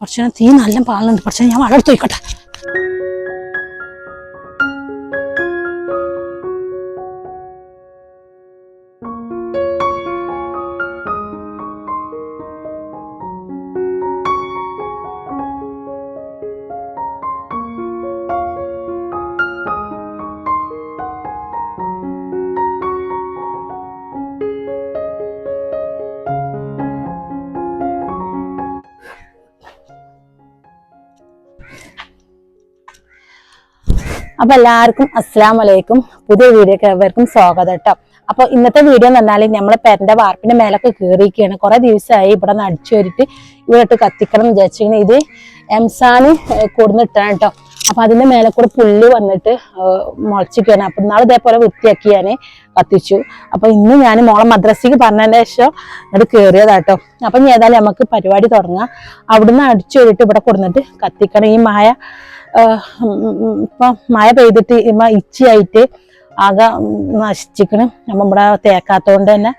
പക്ഷേ തീ നല്ല പാളുണ്ട് പക്ഷേ ഞാൻ വളർത്തു പോയിക്കോട്ടെ അപ്പൊ എല്ലാവർക്കും അസ്സാം വലൈക്കും പുതിയ വീഡിയോക്ക് എല്ലാവർക്കും സ്വാഗതം കേട്ടോ. അപ്പൊ ഇന്നത്തെ വീഡിയോ എന്ന് പറഞ്ഞാൽ നമ്മളെ പെരന്റെ വാർപ്പിന്റെ മേലൊക്കെ കയറിയിരിക്കുകയാണ് കുറെ ദിവസമായി ഇവിടെ നിന്ന് അടിച്ചു വരിട്ട് ഇവിടെ ഇട്ട് കത്തിക്കണം വിചാരിച്ചിരിക്കുന്നത് ഇത് എംസാന് കൊടുന്നിട്ടാണ് കേട്ടോ. അപ്പൊ അതിന്റെ മേലെ കൂടെ പുല്ല് വന്നിട്ട് മുളച്ചിരിക്കുകയാണ്. അപ്പൊ നാളെ ഇതേപോലെ വൃത്തിയാക്കി ഞാൻ കത്തിച്ചു. അപ്പൊ ഇന്ന് ഞാൻ മോളെ മദ്രസയ്ക്ക് പറഞ്ഞതിന്റെ ശേഷം ഇങ്ങോട്ട് കയറിയതാട്ടോ അപ്പൊ ഇനി ഏതായാലും നമുക്ക് പരിപാടി തുടങ്ങാം. അവിടുന്ന് അടിച്ചു വരിട്ട് ഇവിടെ കൊടുന്നിട്ട് കത്തിക്കണം. ഈ മായ ഇപ്പൊ മഴ പെയ്തിട്ട് ഇമ്മ ഇച്ചിയായിട്ട് ആകെ നശിച്ചിക്കണം. അപ്പം ഇവിടെ തേക്കാത്തതുകൊണ്ട് തന്നെ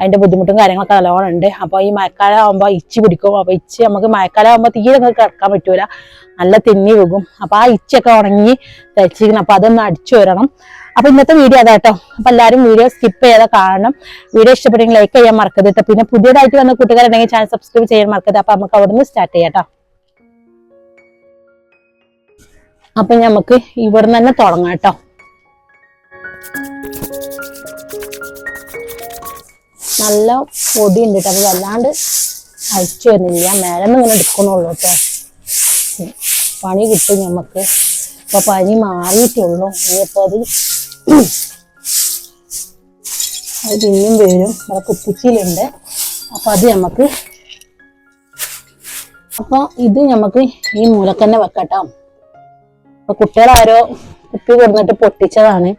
അതിന്റെ ബുദ്ധിമുട്ടും കാര്യങ്ങളൊക്കെ നല്ലോണം ഉണ്ട്. അപ്പോൾ ഈ മഴക്കാലം ആകുമ്പോൾ ഇച്ചി പിടിക്കും. അപ്പോൾ ഇച്ചി നമുക്ക് മഴക്കാലം ആകുമ്പോൾ തീരെ കിടക്കാൻ പറ്റൂല. നല്ല തിന്നി പോകും അപ്പോൾ ആ ഇച്ചയൊക്കെ ഉണങ്ങി തയ്ച്ചിരിക്കണം അപ്പോൾ അതൊന്ന് അടിച്ചു വരണം. അപ്പോൾ ഇന്നത്തെ വീഡിയോ അതാട്ടോ അപ്പോൾ എല്ലാവരും വീഡിയോ സ്കിപ്പ് ചെയ്താൽ കാണണം. വീഡിയോ ഇഷ്ടപ്പെട്ടെങ്കിൽ ലൈക്ക് ചെയ്യാൻ മറക്കരുത്. പിന്നെ പുതിയതായിട്ട് വന്ന കൂട്ടുകാരുണ്ടെങ്കിൽ ചാനൽ സബ്സ്ക്രൈബ് ചെയ്യാൻ മറക്കരുത്. അപ്പോൾ നമുക്ക് അവിടുന്ന് സ്റ്റാർട്ട് ചെയ്യാം. അപ്പൊ നമുക്ക് ഇവിടെ തന്നെ തുടങ്ങാം കേട്ടോ. നല്ല പൊടി ഉണ്ട് കേട്ടോ. അപ്പൊ വല്ലാണ്ട് അയച്ചു വരുന്നില്ല മേലെന്ന് ഇങ്ങനെ എടുക്കുന്നുള്ളു കേട്ടോ. പണി കിട്ടും നമുക്ക് ഇപ്പൊ പനി മാറിയിട്ടുള്ളൂ ഇനിയിപ്പോ അത് അത് പിന്നെയും വരും. ഇവിടെ കുപ്പിച്ചിലുണ്ട്. അപ്പൊ അത് നമുക്ക് അപ്പൊ ഇത് നമുക്ക് ഈ മൂലക്കന്നെ വെക്കട്ടോ അപ്പൊ കുട്ടികളാരോ കുപ്പി കൊടുന്നിട്ട് പൊട്ടിച്ചതാണ്.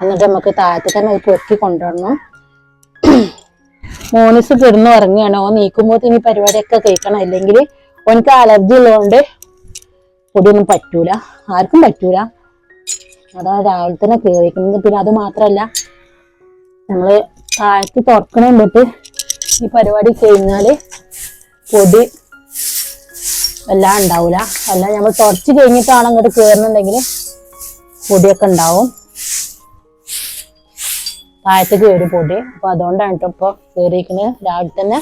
എന്നിട്ട് നമുക്ക് താഴത്ത് തന്നെ അത് പൊക്കി കൊണ്ടുവരണം മോനിസ് കിടന്ന് ഉറങ്ങുകയാണ്. ഓൻ നീക്കുമ്പോൾ ഇനി പരിപാടിയൊക്കെ കഴിക്കണം. അല്ലെങ്കിൽ ഓനക്ക് അലർജി ഉള്ളതുകൊണ്ട് പൊടിയൊന്നും പറ്റൂല. ആർക്കും പറ്റൂല. അതാ രാവിലെ തന്നെ കേറിക്കുന്നത് പിന്നെ അത് മാത്രല്ല നമ്മൾ താഴത്ത് തുറക്കണ തൊട്ട് ഈ പരിപാടി കഴിഞ്ഞാൽ പൊടി എല്ലാം ഉണ്ടാവൂല. എല്ലാം നമ്മൾ തുടച്ച് കഴിഞ്ഞിട്ടാണ് അങ്ങോട്ട് കയറുന്നുണ്ടെങ്കിൽ പൊടിയൊക്കെ ഉണ്ടാവും. താഴത്തേക്ക് വരും പൊടി. അപ്പൊ അതുകൊണ്ടാണ് കേട്ടോ ഇപ്പൊ കയറിയിരിക്കുന്നത് രാവിലെ തന്നെ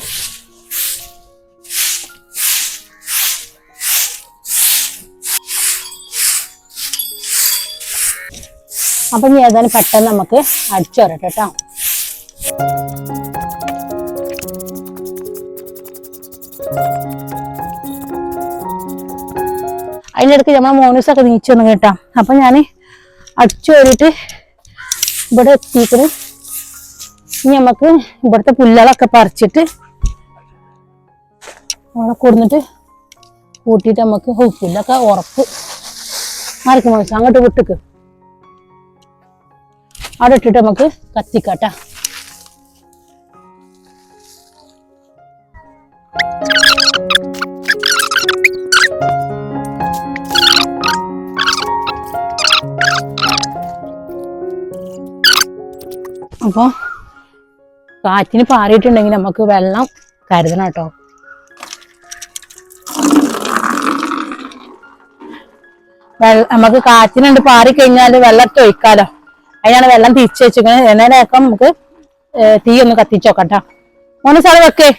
അപ്പൊ ഇനി ഏതായാലും പെട്ടെന്ന് നമുക്ക് അടിച്ചു വരട്ടെ കേട്ടോ അതിന്റെ ഇടയ്ക്ക് നമ്മളെ മോനൂസൊക്കെ നീച്ചു വന്നു കേട്ടോ. അപ്പം ഞാൻ അടിച്ചു കയറിയിട്ട് ഇവിടെ എത്തിക്കണ് ഇനി നമുക്ക് ഇവിടുത്തെ പുല്ലുകളൊക്കെ പറിച്ചിട്ട് അവിടെ കൊടുന്നിട്ട് കൂട്ടിയിട്ട് നമുക്ക് പുല്ലൊക്കെ ഉറപ്പ് മാറിക്ക് മോശം അങ്ങോട്ട് വിട്ടിക്ക്. അവിടെ ഇട്ടിട്ട് നമുക്ക് കത്തിക്കാട്ടാ. അപ്പോൾ കാറ്റിന് പാറിയിട്ടുണ്ടെങ്കിൽ നമുക്ക് വെള്ളം കരുതണം കേട്ടോ. വെള്ള നമുക്ക് കാറ്റിനുണ്ട് പാറി കഴിഞ്ഞാൽ വെള്ളത്തെ ഒഴിക്കാലോ. അതിനാണ് വെള്ളം തിരിച്ചു വെച്ചിരിക്കുന്നത് എന്നതിനൊക്കെ നമുക്ക് തീ ഒന്ന് കത്തിച്ചോക്കട്ടോ മോനെ സാറ് വെക്കേ.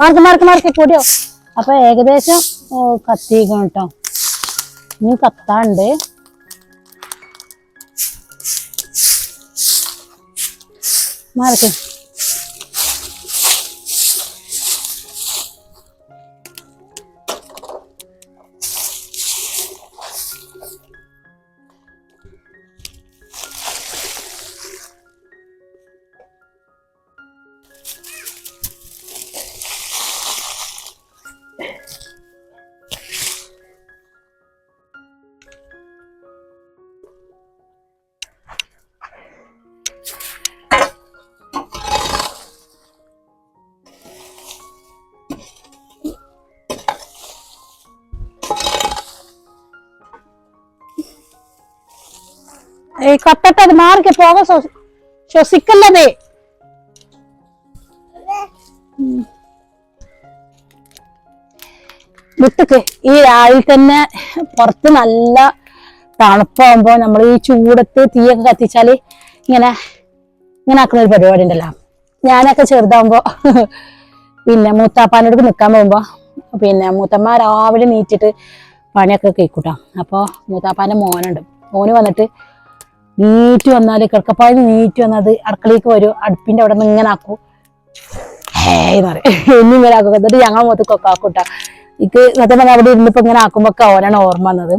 മാർക്ക് മാർക്ക് മാർക്ക് കൂടിയോ? അപ്പൊ ഏകദേശം കത്തിക്കണം കേട്ടോ ഇനി കത്താണ്ട്. മാർക്ക്. അത് മാറിക്ക പോക ശ്വ- ശ്വസിക്കല്ലതേ വിട്ടക്ക്. ഈ രാവിലെ തന്നെ പുറത്ത് നല്ല തണുപ്പാകുമ്പോ നമ്മൾ ഈ ചൂടത്ത് തീയൊക്കെ കത്തിച്ചാൽ ഇങ്ങനെ ഇങ്ങനെ ആക്കുന്ന ഒരു പരിപാടി ഉണ്ടല്ലോ. ഞാനൊക്കെ ചെറുതാകുമ്പോ പിന്നെ മൂത്താപ്പാനോട് നിൽക്കാൻ പോകുമ്പോ പിന്നെ മൂത്തമ്മ രാവിലെ നീറ്റിട്ട് പണിയൊക്കെ കേൾക്കൂട്ടാ അപ്പോൾ മൂത്താപ്പാന്റെ മോനുണ്ട്. മോന് വന്നിട്ട് നീറ്റ് വന്നാൽ കിടക്കപ്പായി നീറ്റ് വന്നത് അടുക്കളയ്ക്ക് വരും അടുപ്പിന്റെ അവിടെ നിന്ന് ഇങ്ങനെ ആക്കൂ. ഹേന്ന് പറയും. ഇനി ഇങ്ങനെ ആക്കും. എന്നിട്ട് ഞങ്ങൾ മൊത്തക്കൊക്കെ ആക്കൂട്ടാ എനിക്ക് സത്യം പറഞ്ഞാൽ അവിടെ ഇരുന്നിപ്പോ ഇങ്ങനെ ആക്കുമ്പോ ഓരോ ഓർമ്മ വന്നത്.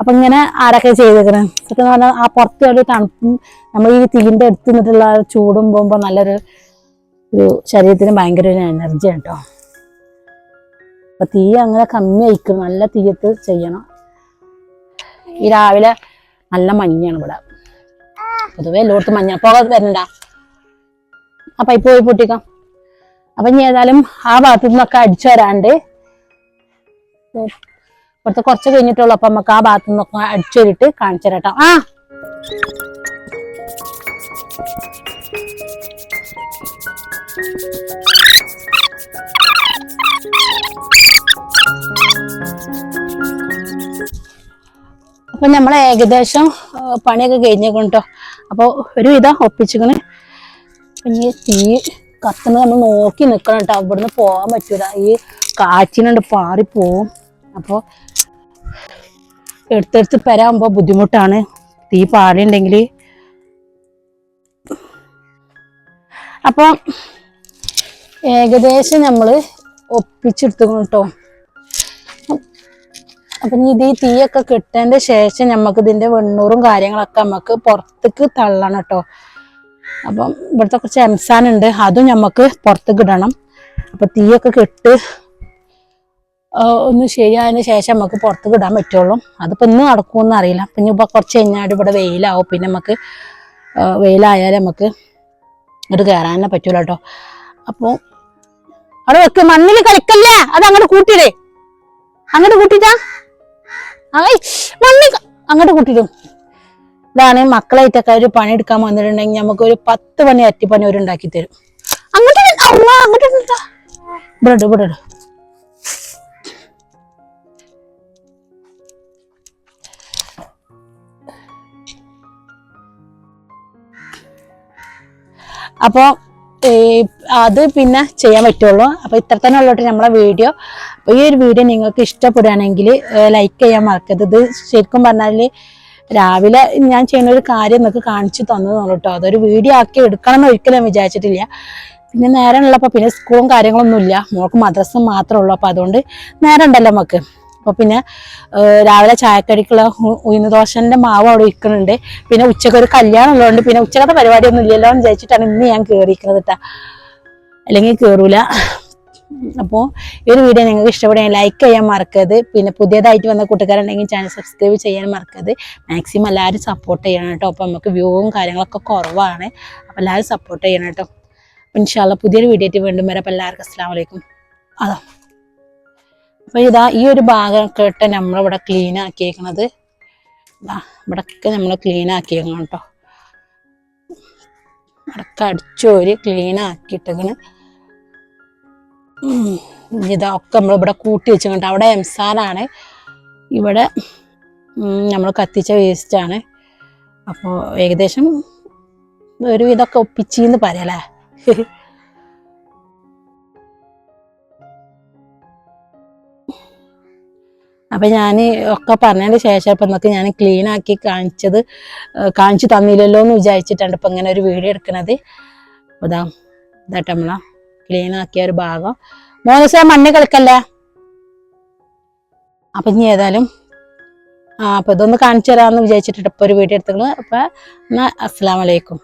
അപ്പൊ ഇങ്ങനെ ആരൊക്കെ ചെയ്തേക്കണേ? സത്യം പറഞ്ഞാൽ ആ പുറത്തെ ഒരു തണുപ്പും നമ്മൾ ഈ തീന്റെ അടുത്ത് നിന്നിട്ടുള്ള ചൂടും പോകുമ്പോ നല്ലൊരു ഒരു ശരീരത്തിന് ഭയങ്കര ഒരു എനർജി കേട്ടോ അപ്പൊ തീ അങ്ങനെ കമ്മി അയക്കും. നല്ല തീയത്ത് ചെയ്യണം. ഈ രാവിലെ നല്ല മഞ്ഞാണ് ഇവിടെ. പൊതുവെ എല്ലായിടത്തും മഞ്ഞ. പോകാൻ വരണ്ട. ആ പൈപ്പ് പോയി പൊട്ടിക്കാം. അപ്പൊ ഇനി ഏതായാലും ആ ഭാഗത്തു നിന്നൊക്കെ അടിച്ചു വരാണ്ട്. ഇവിടുത്തെ കുറച്ച് കഴിഞ്ഞിട്ടുള്ളൂ. അപ്പൊ നമുക്ക് ആ ഭാഗത്തു നിന്നൊക്കെ അടിച്ചു വരിട്ട് കാണിച്ചു തരാട്ടോ. ആ Thank ആ! അപ്പൊ നമ്മൾ ഏകദേശം പണിയൊക്കെ കഴിഞ്ഞേക്കണട്ടോ. അപ്പൊ ഒരു വിധം ഒപ്പിച്ചിക്കണ് ഇനി തീ കത്തുന്നത് നമ്മൾ നോക്കി നിക്കണം കേട്ടോ അവിടുന്ന് പോകാൻ പറ്റൂല. ഈ കാറ്റിനുണ്ട് പാറിപ്പോവും. അപ്പോൾ എടുത്തെടുത്ത് പെരാകുമ്പോൾ ബുദ്ധിമുട്ടാണ്. തീ പാടിയുണ്ടെങ്കിൽ അപ്പൊ ഏകദേശം നമ്മൾ ഒപ്പിച്ചെടുത്തു കേട്ടോ അപ്പൊ ഇത് ഈ തീയൊക്കെ കിട്ടേണ്ട ശേഷം നമുക്ക് ഇതിന്റെ വെണ്ണൂറും കാര്യങ്ങളൊക്കെ നമുക്ക് പുറത്തേക്ക് തള്ളണം കേട്ടോ അപ്പം ഇവിടുത്തെ കുറച്ച് എംസാനുണ്ട് അതും നമുക്ക് പുറത്തേക്ക് ഇടണം. അപ്പൊ തീയൊക്കെ കെട്ട് ഒന്ന് ശരിയായതിനു ശേഷം നമുക്ക് പുറത്തേക്ക് ഇടാൻ പറ്റുള്ളൂ. അതിപ്പോ ഇന്ന് നടക്കുമെന്ന് അറിയില്ല. പിന്നെ ഇപ്പൊ കുറച്ച് കഴിഞ്ഞാൽ ഇവിടെ വെയിലാവും. പിന്നെ നമുക്ക് വെയിലായാലും നമുക്ക് ഇത് കയറാനേ പറ്റൂല കേട്ടോ അപ്പോൾ അവിടെ വെക്ക്. മണ്ണിൽ കളിക്കല്ലേ? അത് അങ്ങോട്ട് കൂട്ടിയിടേ അങ്ങോട്ട് കൂട്ടിട്ടാ അങ്ങോട്ട് കൂട്ടിടും ഇതാണ് മക്കളായിട്ടൊക്കെ ഒരു പണി എടുക്കാൻ വന്നിട്ടുണ്ടെങ്കിൽ നമുക്ക് ഒരു പത്ത് പണി അറ്റിപ്പണി അവർ ഉണ്ടാക്കി തരും. അങ്ങോട്ട് അങ്ങോട്ട് ഇവിടെ ഇവിടെ ഇട്. അപ്പൊ അത് പിന്നെ ചെയ്യാൻ പറ്റുള്ളൂ. അപ്പൊ ഇത്ര തന്നെ ഉള്ളോട്ട് നമ്മളെ വീഡിയോ. ഈ ഒരു വീഡിയോ നിങ്ങൾക്ക് ഇഷ്ടപ്പെടുകയാണെങ്കിൽ ലൈക്ക് ചെയ്യാൻ മറക്കരുത്. ഇത് ശരിക്കും പറഞ്ഞാൽ രാവിലെ ഞാൻ ചെയ്യുന്ന ഒരു കാര്യം നിങ്ങൾക്ക് കാണിച്ചു തന്നതാണ് കേട്ടോ. അതൊരു വീഡിയോ ആക്കി എടുക്കണം എന്ന് ഒരിക്കലും വിചാരിച്ചിട്ടില്ല. പിന്നെ നേരം ഉള്ളപ്പോൾ പിന്നെ സ്കൂളും കാര്യങ്ങളൊന്നും ഇല്ല. മോൾക്ക് മദ്രസ മാത്രമേ ഉള്ളൂ. അപ്പൊ അതുകൊണ്ട് നേരം ഉണ്ടല്ലോ നമുക്ക്. അപ്പോൾ പിന്നെ രാവിലെ ചായക്കടിക്കുള്ള ഉയർന്ന ദോശന്റെ മാവ് അവിടെ ഇരിക്കുന്നുണ്ട്. പിന്നെ ഉച്ചയ്ക്ക് ഒരു കല്യാണം ഉള്ളതുകൊണ്ട് പിന്നെ ഉച്ചക്കത്തെ പരിപാടിയൊന്നും ഇല്ലല്ലോ എന്ന് വിചാരിച്ചിട്ടാണ് ഇന്ന് ഞാൻ കയറിയിരിക്കുന്നത് കേട്ടാ അല്ലെങ്കിൽ കയറൂല അപ്പോൾ ഈ ഒരു വീഡിയോ നിങ്ങൾക്ക് ഇഷ്ടപ്പെടുകയും ലൈക്ക് ചെയ്യാൻ മറക്കരുത്. പിന്നെ പുതിയതായിട്ട് വന്ന കൂട്ടുകാരുണ്ടെങ്കിൽ ചാനൽ സബ്സ്ക്രൈബ് ചെയ്യാൻ മറക്കരുത്. മാക്സിമം എല്ലാവരും സപ്പോർട്ട് ചെയ്യണം കേട്ടോ. അപ്പോൾ നമുക്ക് വ്യൂവും കാര്യങ്ങളൊക്കെ കുറവാണ്. അപ്പോൾ എല്ലാവരും സപ്പോർട്ട് ചെയ്യണം കേട്ടോ. അപ്പം ഇൻഷാല്ല പുതിയൊരു വീഡിയോ വീണ്ടും വരാം. അപ്പോൾ എല്ലാവർക്കും അസ്സാം വലൈക്കും അതാ. അപ്പോൾ ഇതാ ഈ ഒരു ഭാഗമൊക്കെ ഇട്ട് നമ്മളിവിടെ ക്ലീൻ ആക്കിയേക്കണത്. ഇവിടൊക്കെ നമ്മൾ ക്ലീൻ ആക്കിയേക്കണം കേട്ടോ. ഇവിടൊക്കെ അടിച്ചോര് ക്ലീൻ ആക്കിയിട്ടേക്കണ്. ഇതൊക്കെ നമ്മളിവിടെ കൂട്ടി വെച്ചിട്ടുണ്ട്. അവിടെ എംസാനാണ് ഇവിടെ നമ്മൾ കത്തിച്ച വേസ്റ്റാണ് അപ്പോൾ ഏകദേശം ഒരു ഇതൊക്കെ ഒപ്പിച്ചിന്ന് പറയാലേ അപ്പം ഞാൻ ഒക്കെ പറഞ്ഞതിന് ശേഷം ഇപ്പം എന്നൊക്കെ ഞാൻ ക്ലീൻ ആക്കി കാണിച്ചത് കാണിച്ചു തന്നില്ലല്ലോ എന്ന് വിചാരിച്ചിട്ടാണ് ഇപ്പം ഇങ്ങനെ ഒരു വീഡിയോ എടുക്കണത്. അതാ ഇതാട്ടമ്മളാ ക്ലീൻ ആക്കിയ ഒരു ഭാഗം. മൂന്ന് ദിവസം മണ്ണ് കളിക്കല്ലേ? അപ്പൊ ഇനി ഏതായാലും ആ അപ്പൊ ഇതൊന്ന് കാണിച്ചു തരാമെന്ന് വിചാരിച്ചിട്ട് ഇപ്പൊ ഒരു വീഡിയോ എടുത്തു അപ്പൊ എന്നാ അസ്സലാമലൈക്കും